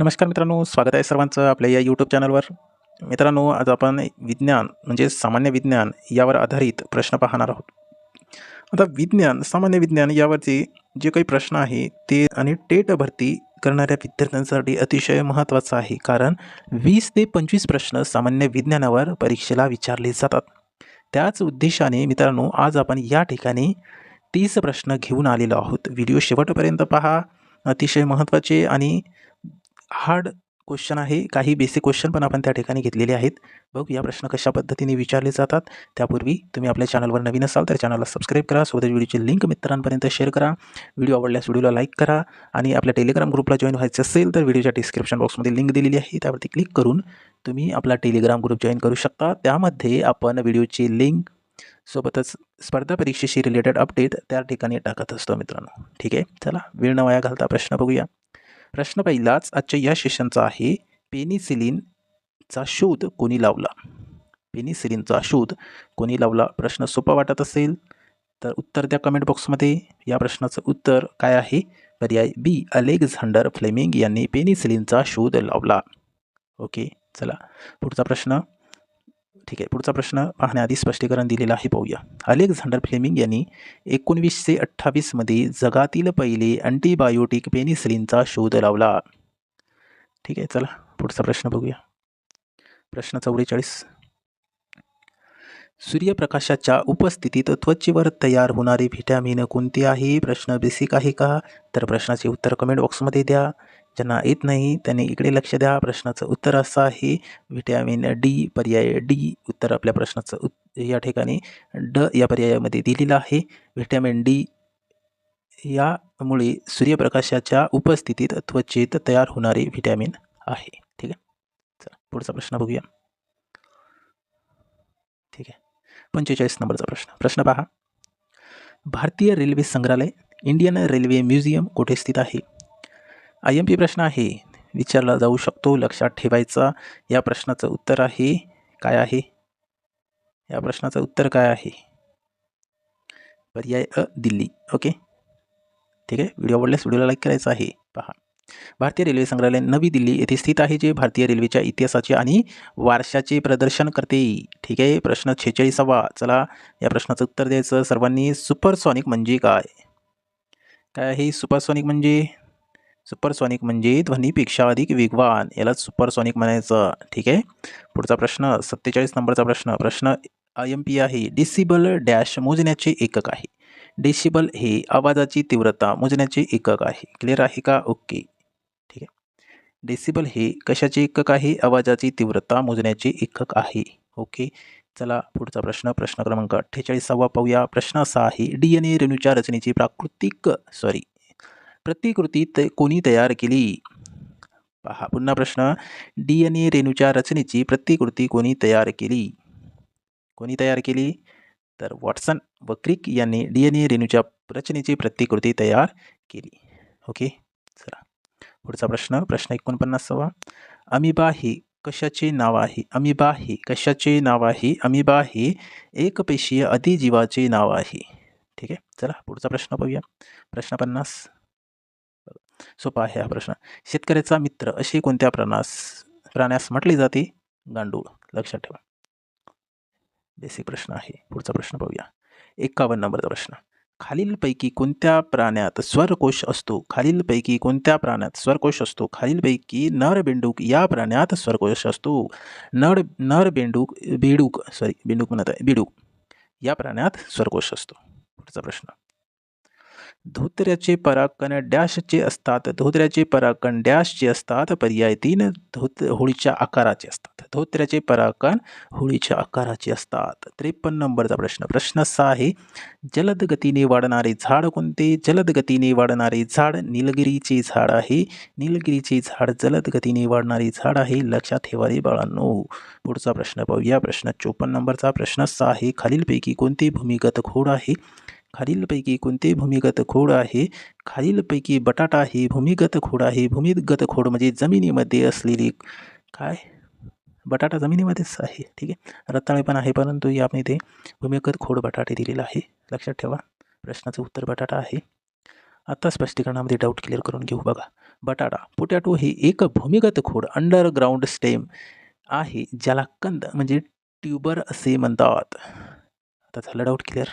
नमस्कार मित्रांनो स्वागत आहे सर्वांचं आपल्या या यूट्यूब चॅनलवर मित्रांनो आज आपण विज्ञान म्हणजे सामान्य विज्ञान यावर आधारित प्रश्न पाहणार आहोत. आता विज्ञान सामान्य विज्ञान यावरती जे काही प्रश्न आहे ते आणि टेट भरती करणाऱ्या विद्यार्थ्यांसाठी अतिशय महत्त्वाचं आहे. कारण वीस ते पंचवीस प्रश्न सामान्य विज्ञानावर परीक्षेला विचारले जातात. त्याच उद्देशाने मित्रांनो आज आपण या ठिकाणी तीस प्रश्न घेऊन आलेलो आहोत. व्हिडिओ शेवटपर्यंत पहा. अतिशय महत्त्वाचे आणि हार्ड क्वेश्चन आहे. काही बेसिक क्वेश्चन पण आपण त्या ठिकाणी घेतलेले आहेत. बघू या प्रश्न कशा पद्धतीने विचारले जातात. त्यापूर्वी तुम्ही आपल्या चॅनलवर नवीन असाल तर चॅनलला सबस्क्राईब करा. सोबत व्हिडिओची लिंक मित्रांपर्यंत शेअर करा. व्हिडिओ आवडल्यास व्हिडिओला लाईक करा आणि आपल्या टेलिग्राम ग्रुपला जॉईन व्हायचं असेल तर व्हिडिओच्या डिस्क्रिप्शन बॉक्समध्ये लिंक दिलेली आहे. त्यावरती क्लिक करून तुम्ही आपला टेलिग्राम ग्रुप जॉईन करू शकता. त्यामध्ये आपण व्हिडिओची लिंक सोबतच स्पर्धा परीक्षेशी रिलेटेड अपडेट त्या ठिकाणी टाकत असतो मित्रांनो. ठीक आहे? चला वेळ न वाया घालता प्रश्न बघूया. प्रश्न पहिलाच आजच्या या सेशनचा आहे पेनिसिलिनचा शोध कोणी लावला? पेनिसिलिनचा शोध कोणी लावला? प्रश्न सोपा वाटत असेल तर उत्तर द्या कमेंट बॉक्समध्ये या प्रश्नाचं उत्तर काय आहे? पर्याय बी अलेक्झांडर फ्लेमिंग यांनी पेनिसिलिनचा शोध लावला. ओके चला. पुढचा प्रश्न. ठीक आहे. पुढचा प्रश्न पाहण्याआधी स्पष्टीकरण दिलेलं आहे. पाहूया. अलेक्झांडर फ्लेमिंग यांनी एकोणवीसशे अठ्ठावीसमध्ये जगातील पहिले अँटीबायोटिक पेनिसिलिनचा शोध लावला. ठीक आहे चला. पुढचा प्रश्न बघूया. प्रश्न चौवेचाळीस. सूर्यप्रकाशाच्या उपस्थितीत त्वचेवर तयार होणारे व्हिटॅमिन कोणते आहे? प्रश्न बेसिक आहे का? तर प्रश्नाचे उत्तर कमेंट बॉक्समध्ये द्या. ज्यांना येत नाही. त्यांनी इकडे लक्ष द्या. प्रश्नाचं उत्तर असं आहे. व्हिटॅमिन डी पर्याय डी उत्तर आपल्या प्रश्नाचं उत् या ठिकाणी ड या पर्यायामध्ये दिलेलं आहे. व्हिटॅमिन डी यामुळे सूर्यप्रकाशाच्या उपस्थितीत त्वचेत तयार होणारे व्हिटॅमिन आहे. ठीक आहे? चला पुढचा प्रश्न बघूया. ठीक आहे. पंचेचाळीस नंबरचा प्रश्न. प्रश्न पहा. भारतीय रेल्वे संग्रहालय इंडियन रेल्वे म्युझियम कुठे स्थित आहे? आय एम पी प्रश्न आहे. विचारला जाऊ शकतो. लक्षात ठेवायचा. या प्रश्नाचं उत्तर आहे. काय आहे? या प्रश्नाचं उत्तर काय आहे? पर्याय अ दिल्ली. ओके? ठीक आहे? व्हिडिओ आवडल्यास व्हिडिओला लाईक करायचा आहे. पहा. भारतीय रेल्वे संग्रहालय नवी दिल्ली येथे स्थित आहे जे भारतीय रेल्वेच्या इतिहासाचे आणि वारशाचे प्रदर्शन करते. ठीक आहे? प्रश्न छेचाळीसावा. चला या प्रश्नाचं उत्तर द्यायचं. सर्वांनी सुपरसॉनिक म्हणजे काय? काय आहे सुपरसॉनिक म्हणजे? सुपरसॉनिक म्हणजे ध्वनीपेक्षा अधिक वेगवान. याला सुपरसॉनिक म्हणायचं. ठीक आहे? पुढचा प्रश्न सत्तेचाळीस नंबरचा प्रश्न. प्रश्न आय एम पी आहे. डिसिबल डॅश मोजण्याचे एकक आहे. डेसिबल हे आवाजाची तीव्रता मोजण्याचे एकक आहे. क्लिअर आहे का? ओके. ठीक आहे. डेसिबल हे कशाचे एकक आहे? आवाजाची तीव्रता मोजण्याचे एकक आहे. ओके. चला पुढचा प्रश्न. प्रश्न क्रमांक अठ्ठेचाळीसावा पाहूया. प्रश्न असा आहे. डी एन ए रेणूच्या रचनेची प्राकृतिक सॉरी प्रतिकृती त कोणी तयार केली? पहा पुन्हा प्रश्न. डी एन ए रेणूच्या रचनेची प्रतिकृती कोणी तयार केली? कोणी तयार केली? तर वॉटसन व क्रिक यांनी डी एन ए रेणूच्या रचनेची प्रतिकृती तयार केली. ओके चला. पुढचा प्रश्न प्रश्न एकोणपन्नासावा. अमिबा हे कशाचे नाव आहे? अमिबा हे कशाचे नाव आहे? अमिबा हे एकपेशीय अधिजीवाचे नाव आहे. ठीक आहे चला पुढचा प्रश्न पाहूया. प्रश्न पन्नास. सोपा आहे हा प्रश्न. शेतकऱ्याचा मित्र अशी कोणत्या प्राणास प्राण्यास म्हटले जाते? गांडूळ. लक्षात ठेवा. बेसिक प्रश्न आहे. पुढचा प्रश्न पाहूया. एकावन्न नंबरचा प्रश्न. खालीलपैकी कोणत्या प्राण्यात स्वरकोश असतो? खालीलपैकी कोणत्या प्राण्यात स्वरकोश असतो? खालीलपैकी नर बेंडूक या प्राण्यात स्वरकोश असतो. नर नर बेंडूक बेडूक सॉरी बेंडूक म्हणत आहे. बेडूक या प्राण्यात स्वरकोश असतो. पुढचा प्रश्न. धोत्र्याचे पराकण डॅशचे असतात. धोत्र्याचे पराकण डॅशचे असतात पर्याय तीन धोत होळीच्या आकाराचे असतात. धोत्र्याचे पराकण होळीच्या आकाराचे असतात. त्रेपन्न नंबरचा प्रश्न. प्रश्न असा आहे जलद गतीने वाढणारे झाड कोणते? जलद गतीने वाढणारे झाड निलगिरीचे झाड आहे. निलगिरीचे झाड जलद गतीने वाढणारे झाड आहे. लक्षात ठेवा रे बाळांनो. पुढचा प्रश्न पाहूया. प्रश्न चोपन्न नंबरचा प्रश्न असा आहे खालीलपैकी कोणते भूमिगत खोड आहे? खालीलपैकी कोणते भूमिगत खोड आहे. खालीलपैकी बटाटा ही भूमिगत खोड आहे. भूमिगत खोड म्हणजे जमिनीमध्ये असलेली काय? बटाटा जमिनीमध्येच आहे. ठीक आहे. रताळे पण आहे परंतु यामध्ये भूमिगत खोड बटाटे दिलेला आहे. लक्षात ठेवा. प्रश्नाचं उत्तर बटाटा आहे. आता स्पष्टीकरणामध्ये डाऊट क्लिअर करून घेऊ बघा. बटाटा पोटॅटो हे एक भूमिगत खोड अंडरग्राऊंड स्टेम आहे ज्याला कंद म्हणजे ट्यूबर असे म्हणतात. आता झालं डाऊट क्लिअर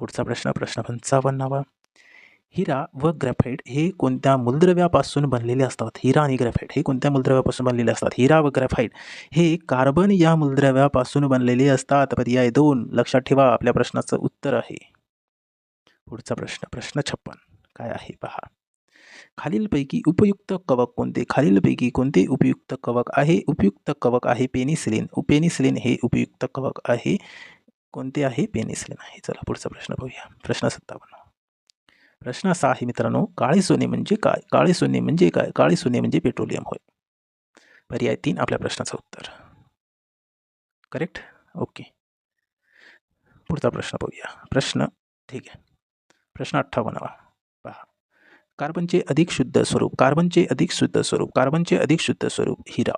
पुढचा प्रश्न प्रश्न पंचावन्नावा. हिरा व ग्रॅफाईट हे कोणत्या मूलद्रव्यापासून बनलेले असतात? हिरा आणि ग्रॅफाईट हे कोणत्या मूलद्रव्यापासून बनलेले असतात? हिरा व ग्रॅफाईट हे कार्बन या मूलद्रव्यापासून बनलेले असतात. पर्याय दोन. लक्षात ठेवा आपल्या प्रश्नाचं उत्तर आहे. पुढचा प्रश्न प्रश्न छप्पन. काय आहे? पहा. खालीलपैकी उपयुक्त कवक कोणते? खालीलपैकी कोणते उपयुक्त कवक आहे? उपयुक्त कवक आहे पेनिसिलिन. पेनिसिलिन हे उपयुक्त कवक आहे. कोणते आहे पेनिसिलिन? आहे चला पुढचा प्रश्न पाहूया प्रश्न सत्तावन्न. प्रश्न असा आहे मित्रांनो. काळे सोने म्हणजे काय? काळे सोने म्हणजे काय? काळे सोने म्हणजे पेट्रोलियम होय. पर्याय तीन आपल्या प्रश्नाचं उत्तर. करेक्ट ओके पुढचा प्रश्न पाहूया प्रश्न ठीक आहे. प्रश्न अठ्ठावन्नावा पहा. कार्बनचे अधिक शुद्ध स्वरूप कार्बनचे अधिक शुद्ध स्वरूप कार्बनचे अधिक शुद्ध स्वरूप हिरा.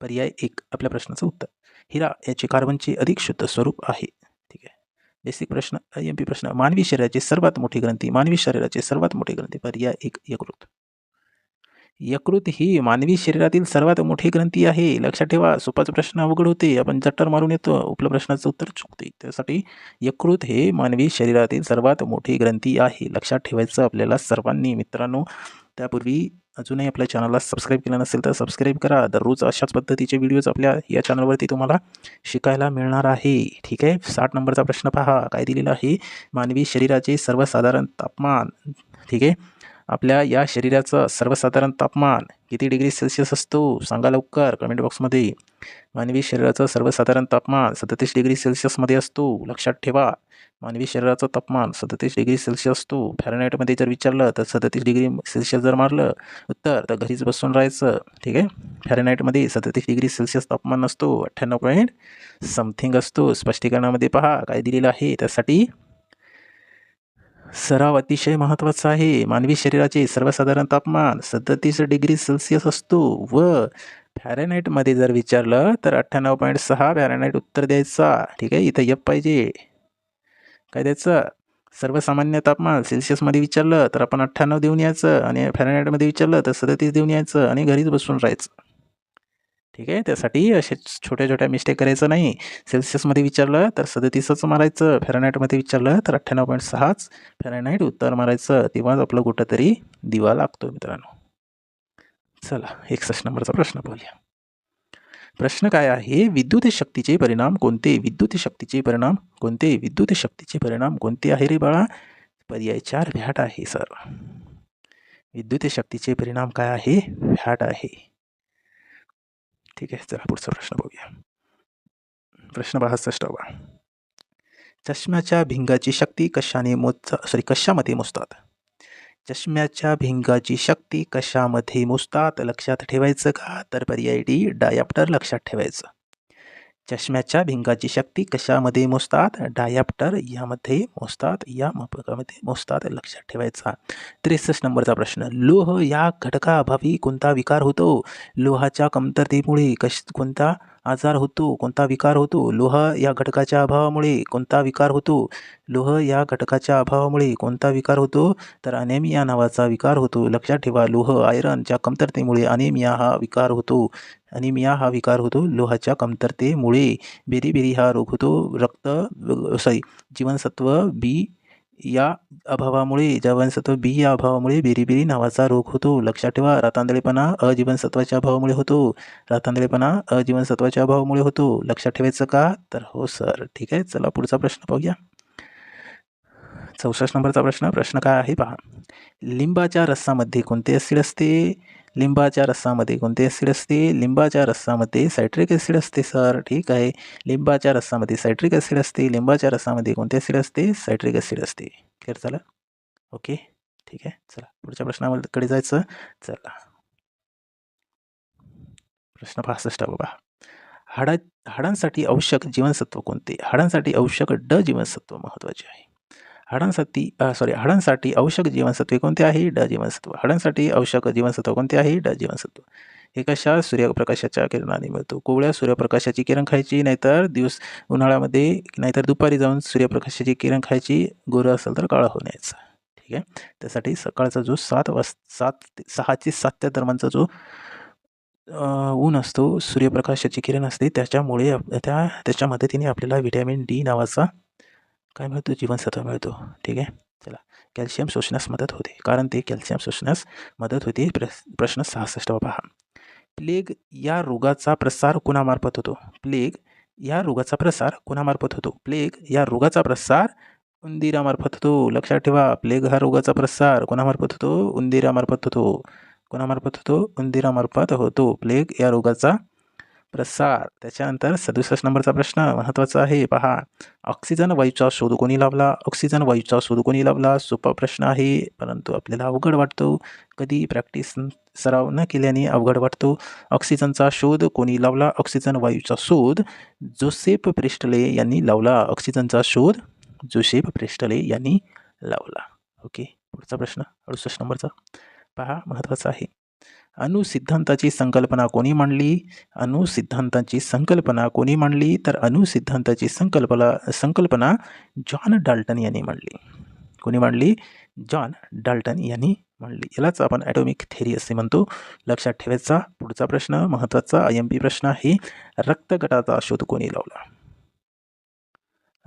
पर्याय एक आपल्या प्रश्नाचं उत्तर. हिरा याचे कार्बनचे अधिक शुद्ध स्वरूप आहे. ठीक आहे. बेसिक प्रश्न आय एम पी प्रश्न मानवी शरीराची सर्वात मोठी ग्रंथी मानवी शरीराची सर्वात मोठी ग्रंथी पर्याय एक यकृत. यकृत ही मानवी शरीरातील सर्वात मोठी ग्रंथी आहे. लक्षात ठेवा सोपाचा प्रश्न अवघड होते. आपण जट्टर मारून येतो. उपलब्ध प्रश्नाचं उत्तर चुकते. त्यासाठी यकृत हे मानवी शरीरातील सर्वात मोठी ग्रंथी आहे. लक्षात ठेवायचं आपल्याला सर्वांनी मित्रांनो त्यापूर्वी अजूनही आपल्या चॅनलला सबस्क्राईब केलं नसेल तर सबस्क्राईब करा. दररोज अशाच पद्धतीचे व्हिडिओज आपल्या या चॅनलवरती तुम्हाला शिकायला मिळणार आहे. ठीक आहे? साठ नंबरचा प्रश्न पहा. काय दिलेला आहे? मानवी शरीराचे सर्वसाधारण तापमान. ठीक आहे? आपल्या या शरीराचं सर्वसाधारण तापमान किती डिग्री सेल्सिअस असतो? सांगा लवकर. कमेंट बॉक्समध्ये मानवी शरीराचं सर्वसाधारण तापमान सदतीस डिग्री सेल्सिअसमध्ये असतो. लक्षात ठेवा. मानवी शरीराचं तापमान सदतीस डिग्री सेल्सिअस असतो. फॅरनाईटमध्ये जर विचारलं तर सदतीस डिग्री सेल्सिअस जर मारलं उत्तर तर घरीच बसून राहायचं. ठीक आहे? फॅरनाईटमध्ये सदतीस डिग्री सेल्सिअस तापमान असतो. अठ्ठ्याण्णव पॉईंट समथिंग असतो. स्पष्टीकरणामध्ये पहा काय दिलेलं आहे. त्यासाठी सराव अतिशय महत्त्वाचा आहे. मानवी शरीराचे सर्वसाधारण तापमान सदतीस डिग्री सेल्सिअस असतो व फॅरेनाईटमध्ये जर विचारलं तर अठ्ठ्याण्णव पॉईंट सहा फॅरेनाईट उत्तर द्यायचा. ठीक आहे? इथं यप पाहिजे. काय द्यायचं? सर्वसामान्य तापमान सेल्सिअसमध्ये विचारलं तर आपण अठ्ठ्याण्णव देऊन यायचं. आणि फॅरेनाईटमध्ये विचारलं तर सदतीस देऊन यायचं. आणि घरीच बसून राहायचं. ठीक आहे? त्यासाठी असे छोट्या छोट्या मिस्टेक करायचं नाही. सेल्सिअसमध्ये विचारलं तर सदतीसच मारायचं. फॅरेनाईटमध्ये विचारलं तर अठ्ठ्याण्णव पॉईंट सहाच फॅरेनाईट उत्तर मारायचं. तेव्हाच आपलं कुठंतरी दिवा लागतो मित्रांनो. चला एकसष्ट नंबरचा प्रश्न पाहूया. प्रश्न काय आहे? विद्युत शक्तीचे परिणाम कोणते? विद्युत शक्तीचे परिणाम कोणते? विद्युत शक्तीचे परिणाम कोणते आहे रे बाळा? पर्याय चार व्हॅट आहे सर. विद्युत शक्तीचे परिणाम काय आहे? व्हॅट आहे. ठीक आहे चला पुढचा प्रश्न बघूया प्रश्न बासष्टावा चष्म्याच्या भिंगाची शक्ती कशाने मोजता सॉरी कशामध्ये मोजतात? चष्म्याच्या भिंगाची शक्ती कशामध्ये मोजतात? लक्षात ठेवायचं का? तर पर्याय डी डायाप्टर लक्षात ठेवायचं. चष्म्याच्या भिंगाची शक्ती कशामध्ये मोजतात? डायाप्टर यामध्ये मोजतात या मापकामध्ये मोजतात लक्षात ठेवायचा. त्रेसष्ट नंबरचा प्रश्न. लोह या घटकाअभावी कोणता विकार होतो? लोहाच्या कमतरतेमुळे कश कोणता आजार होतो कोणता विकार होतो? लोह या घटकाच्या अभावामुळे कोणता विकार होतो? लोह या घटकाच्या अभावामुळे कोणता विकार होतो? तर अनेमिया नावाचा विकार होतो. लक्षात ठेवा लोह आयरनच्या कमतरतेमुळे अनेमिया हा विकार होतो. अनिमिया हा विकार होतो लोहाच्या कमतरतेमुळे. बेरी हा रोग होतो. रक्त सॉरी जीवनसत्व बी या अभावामुळे जीवनसत्व बी या अभावामुळे बेरीबेरी नावाचा रोग होतो. लक्षात ठेवा रातांदळेपणा अजीवनसत्वाच्या अभावामुळे होतो. रातांदळेपणा अजीवनसत्वाच्या अभावामुळे होतो. लक्षात ठेवायचं का? तर हो सर. ठीक आहे चला पुढचा प्रश्न पाहूया. चौसष्ट नंबरचा प्रश्न प्रश्न काय आहे पहा. लिंबाच्या रस्सामध्ये कोणते ॲसिड असते? लिंबाच्या रस्सामध्ये कोणते ॲसिड असते? लिंबाच्या रस्सामध्ये सायट्रिक ॲसिड असते सर. ठीक आहे. लिंबाच्या रस्सामध्ये सायट्रिक ॲसिड असते. लिंबाच्या रसामध्ये कोणते ॲसिड असते? सायट्रिक ॲसिड असते. क्लिअर चला ओके ठीक आहे. चला. पुढच्या प्रश्नाकडे जायचं. चला. प्रश्न पासष्ट बाबा. हाडा हाडांसाठी आवश्यक जीवनसत्व कोणते? हाडांसाठी आवश्यक ड जीवनसत्व महत्त्वाचे आहे. हाडांसाठी सॉरी हाडांसाठी आवश्यक जीवनसत्वे कोणते आहे? ड जीवनसत्व हाडांसाठी आवश्यक जीवनसत्व कोणते आहे? ड जीवनसत्व हे कशा सूर्यप्रकाशाच्या किरणाने मिळतो? कोवळ्या सूर्यप्रकाशाची किरण खायची नाहीतर दिवस उन्हाळ्यामध्ये नाहीतर दुपारी जाऊन सूर्यप्रकाशाची किरण खायची गोरं असेल तर काळा होण्याचं ठीक आहे? त्यासाठी सकाळचा जो सात वाज सात ते सहा सात त्या दरम्यानचा जो ऊन असतो सूर्यप्रकाशाची किरण असते त्याच्यामुळे त्या त्याच्या मदतीने आपल्याला व्हिटॅमिन डी नावाचा काय मिळतो? जीवनसत्व मिळतो. ठीक आहे? चला. कॅल्शियम शोषण्यास मदत होते. कारण ते कॅल्शियम शोषण्यास मदत होते. प्र प्रश्न सहासष्टवा पहा. प्लेग या रोगाचा प्रसार कुणामार्फत होतो? प्लेग या रोगाचा प्रसार कुणामार्फत होतो? प्लेग या रोगाचा प्रसार उंदीरामार्फत होतो. लक्षात ठेवा. प्लेग हा रोगाचा प्रसार कोणामार्फत होतो? उंदिरामार्फत होतो. कोणामार्फत होतो? उंदीरामार्फत होतो. प्लेग या रोगाचा प्रसार. त्याच्यानंतर सदुसष्ट नंबरचा प्रश्न महत्त्वाचा आहे. पहा ऑक्सिजन वायूचा शोध कोणी लावला ऑक्सिजन वायूचा शोध कोणी लावला सोपा प्रश्न आहे परंतु आपल्याला अवघड वाटतो. कधी प्रॅक्टिस सराव न केल्याने अवघड वाटतो. ऑक्सिजनचा शोध कोणी लावला ऑक्सिजन वायूचा शोध जोसेफ प्रिस्टले यांनी लावला. ऑक्सिजनचा शोध जोसेफ प्रिस्टले यांनी लावला. ओके पुढचा प्रश्न अडुसष्ट नंबरचा. पहा महत्त्वाचा आहे. अनुसिद्धांताची संकल्पना कोणी मांडली? अनुसिद्धांताची संकल्पना कोणी मांडली? तर अनुसिद्धांताची संकल्पना संकल्पना जॉन डाल्टन यांनी मांडली. कोणी मांडली? जॉन डाल्टन यांनी मांडली. यालाच आपण ॲटॉमिक थेरी असे म्हणतो. लक्षात ठेवायचा पुढचा प्रश्न महत्त्वाचा आय एम पी प्रश्न आहे रक्तगटाचा शोध कोणी लावला?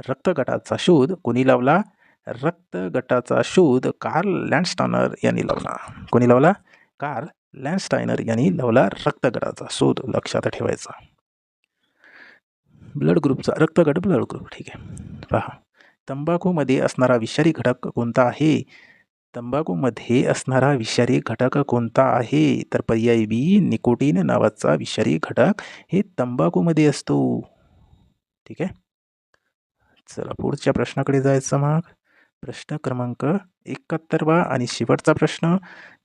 रक्तगटाचा शोध कोणी लावला? रक्तगटाचा शोध कार्ल लँडस्टॉनर यांनी लावला. कोणी लावला? कार्ल लँडस्टायनर यांनी लावला रक्तगटाचा शोध लक्षात ठेवायचा. ब्लड ग्रुपचा रक्तगट ब्लड ग्रुप ठीक आहे. पहा. तंबाखूमध्ये असणारा विषारी घटक कोणता आहे? तंबाखूमध्ये असणारा विषारी घटक कोणता आहे? तर पर्याय बी निकोटीन नावाचा विषारी घटक हे तंबाखूमध्ये असतो. ठीक आहे. चला पुढच्या प्रश्नाकडे जायचं मग. प्रश्न क्रमांक एकाहत्तरवा आणि शेवटचा प्रश्न.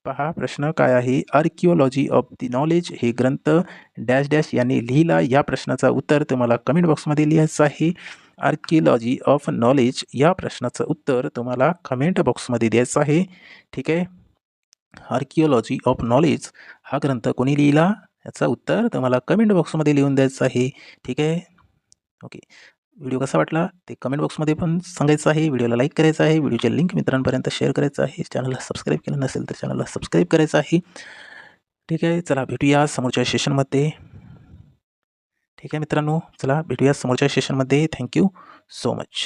पहा प्रश्न काय आहे? आर्किओलॉजी ऑफ दी नॉलेज हे ग्रंथ डॅश डॅश यांनी लिहिला. या प्रश्नाचं उत्तर तुम्हाला कमेंट बॉक्समध्ये लिहायचं आहे. आर्किओलॉजी ऑफ नॉलेज या प्रश्नाचं उत्तर तुम्हाला कमेंट बॉक्समध्ये द्यायचं आहे. ठीक आहे? आर्किओलॉजी ऑफ नॉलेज हा ग्रंथ कोणी लिहिला? याचं उत्तर तुम्हाला कमेंट बॉक्समध्ये लिहून द्यायचं आहे. ठीक आहे? ओके. व्हिडिओ कसा वाटला ते कमेंट बॉक्समध्ये पण सांगायचं आहे. व्हिडिओला लाईक करायचं आहे. व्हिडिओचे लिंक मित्रांपर्यंत शेअर करायचं आहे. चॅनलला सबस्क्राईब केलं नसेल तर चॅनलला सबस्क्राईब करायचं आहे. ठीक आहे चला भेटूया समोरच्या सेशनमध्ये ठीक आहे मित्रांनो चला भेटूया समोरच्या सेशनमध्ये थँक्यू सो मच